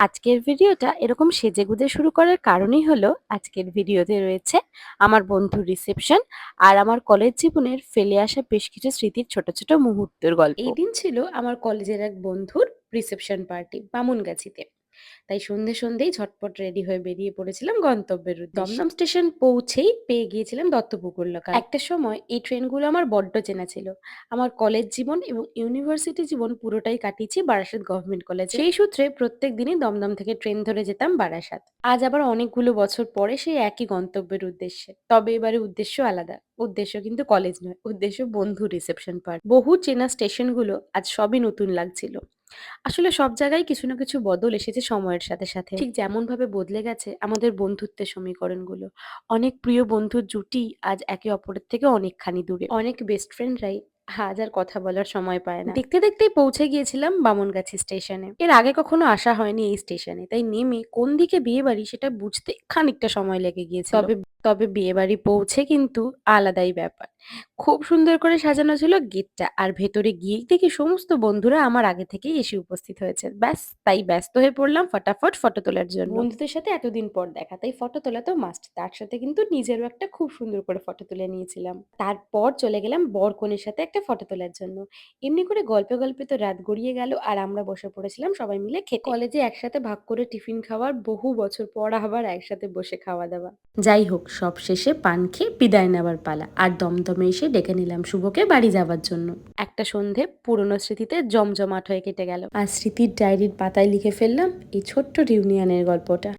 আজকের ভিডিওটা এরকম সেজেগুজে শুরু করার কারণই হলো আজকের ভিডিওতে রয়েছে আমার বন্ধুর রিসেপশন আর আমার কলেজ জীবনের ফেলে আসা বেশ কিছু স্মৃতির ছোট ছোট মুহূর্তের গল্প। এই দিন ছিল আমার কলেজের এক বন্ধুর রিসেপশন পার্টি বামুনগাছিতে। তাই সন্ধে সন্ধেই ঝটপট রেডি হয়ে বেরিয়ে পড়েছিলাম গন্তব্যের দমদম স্টেশন পৌঁছেই পেয়ে গিয়েছিলাম দত্তপুকুর লোকাল একটা সময় এই ট্রেনগুলো আমার বড্ড চেনা ছিল। আমার কলেজ জীবন এবং ইউনিভার্সিটি জীবন পুরোটাই কাটিয়েছি বারাসাত গভর্নমেন্ট কলেজ। সেই সূত্রে প্রত্যেক দিনই দমদম থেকে ট্রেন ধরে যেতাম বারাসাত। আজ আবার অনেকগুলো বছর পরে সেই একই গন্তব্যের উদ্দেশ্যে। তবে এবারে উদ্দেশ্য আলাদা। উদ্দেশ্য কিন্তু কলেজ নয় উদ্দেশ্য বন্ধু রিসেপশন পার্ট বহু চেনা স্টেশনগুলো আজ সবই নতুন লাগছিল। আসলে সব জায়গায় কিছু না কিছু বদল এসেছে সময়ের সাথে সাথে। ঠিক। যেমন ভাবে বদলে গেছে আমাদের বন্ধুত্বের সমীকরণগুলো। অনেক প্রিয় বন্ধুর জুটি আজ একে অপরের থেকে অনেকখানি দূরে। অনেক বেস্ট ফ্রেন্ডরাই আজ আর কথা বলার সময় পায় না। দেখতে দেখতেই পৌঁছে গিয়েছিলাম বামনগাছি স্টেশনে এর আগে কখনো আসা হয়নি এই স্টেশনে তাই নেমে কোন দিকে বিয়ে বাড়ি সেটা বুঝতে খানিকটা সময় লেগে গিয়েছে তবে তবে বিয়ে বাড়ি পৌঁছে কিন্তু আলাদাই ব্যাপার। খুব সুন্দর করে সাজানো ছিল গেটটা আর ভেতরে গিয়েই দেখি সমস্ত বন্ধুরা আমার আগে থেকেই এসে উপস্থিত হয়েছে ব্যাস, তাই ব্যস্ত হয়ে পড়লাম ফটাফট ফটো তোলার জন্য। বন্ধুদের সাথে এতদিন পর দেখা, তাই ফটো তোলা তো মাস্ট তার সাথে কিন্তু নিজেরও একটা খুব সুন্দর করে ফটো তুলে নিয়েছিলাম। তারপর চলে গেলাম বর কনের সাথে একটা ফটো তোলার জন্য। এমনি করে গল্পে গল্পে তো রাত গড়িয়ে গেল আর আমরা বসে পড়েছিলাম সবাই মিলে খেতে। কলেজে একসাথে ভাগ করে টিফিন খাওয়ার বহু বছর পর আবার একসাথে বসে খাওয়া দাওয়া। যাই হোক সব শেষে পান খেয়ে বিদায় নেবার পালা। আর দমদমে এসে ডেকে নিলাম শুভকে বাড়ি যাওয়ার জন্য। একটা সন্ধে পুরনো স্মৃতিতে জমজমাট হয়ে কেটে গেল। আর স্মৃতির ডায়েরির পাতায় লিখে ফেললাম এই ছোট্ট রিউনিয়নের গল্পটা।